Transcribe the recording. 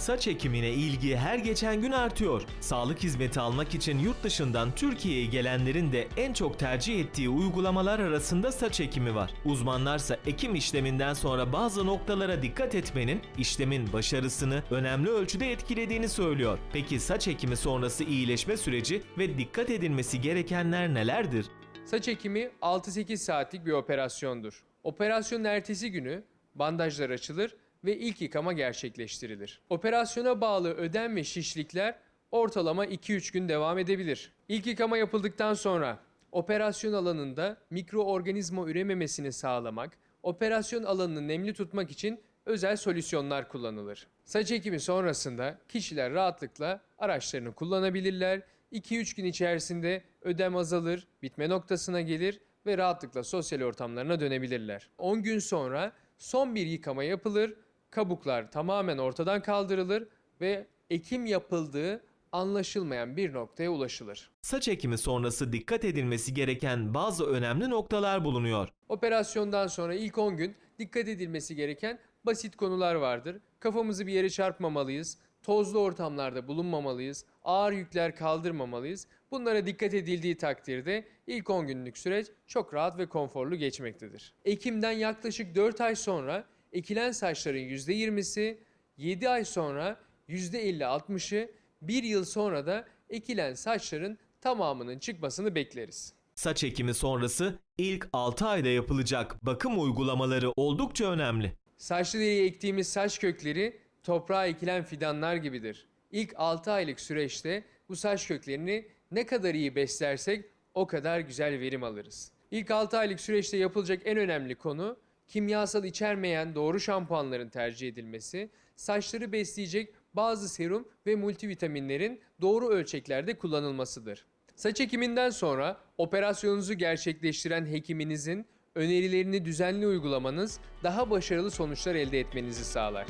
Saç ekimine ilgi her geçen gün artıyor. Sağlık hizmeti almak için yurt dışından Türkiye'ye gelenlerin de en çok tercih ettiği uygulamalar arasında saç ekimi var. Uzmanlarsa ekim işleminden sonra bazı noktalara dikkat etmenin işlemin başarısını önemli ölçüde etkilediğini söylüyor. Peki saç ekimi sonrası iyileşme süreci ve dikkat edilmesi gerekenler nelerdir? Saç ekimi 6-8 saatlik bir operasyondur. Operasyonun ertesi günü bandajlar açılır ve ilk yıkama gerçekleştirilir. Operasyona bağlı ödem ve şişlikler ortalama 2-3 gün devam edebilir. İlk yıkama yapıldıktan sonra operasyon alanında mikroorganizma ürememesini sağlamak, operasyon alanını nemli tutmak için özel solüsyonlar kullanılır. Saç ekimi sonrasında kişiler rahatlıkla araçlarını kullanabilirler. 2-3 gün içerisinde ödem azalır, bitme noktasına gelir ve rahatlıkla sosyal ortamlarına dönebilirler. 10 gün sonra son bir yıkama yapılır, kabuklar tamamen ortadan kaldırılır ve ekim yapıldığı anlaşılmayan bir noktaya ulaşılır. Saç ekimi sonrası dikkat edilmesi gereken bazı önemli noktalar bulunuyor. Operasyondan sonra ilk 10 gün dikkat edilmesi gereken basit konular vardır. Kafamızı bir yere çarpmamalıyız, tozlu ortamlarda bulunmamalıyız, ağır yükler kaldırmamalıyız. Bunlara dikkat edildiği takdirde ilk 10 günlük süreç çok rahat ve konforlu geçmektedir. Ekimden yaklaşık 4 ay sonra ekilen saçların %20'si, 7 ay sonra %50-60'ı, 1 yıl sonra da ekilen saçların tamamının çıkmasını bekleriz. Saç ekimi sonrası ilk 6 ayda yapılacak bakım uygulamaları oldukça önemli. Saçlı deriye ektiğimiz saç kökleri toprağa ekilen fidanlar gibidir. İlk 6 aylık süreçte bu saç köklerini ne kadar iyi beslersek o kadar güzel verim alırız. İlk 6 aylık süreçte yapılacak en önemli konu kimyasal içermeyen doğru şampuanların tercih edilmesi, saçları besleyecek bazı serum ve multivitaminlerin doğru ölçeklerde kullanılmasıdır. Saç ekiminden sonra operasyonunuzu gerçekleştiren hekiminizin önerilerini düzenli uygulamanız daha başarılı sonuçlar elde etmenizi sağlar.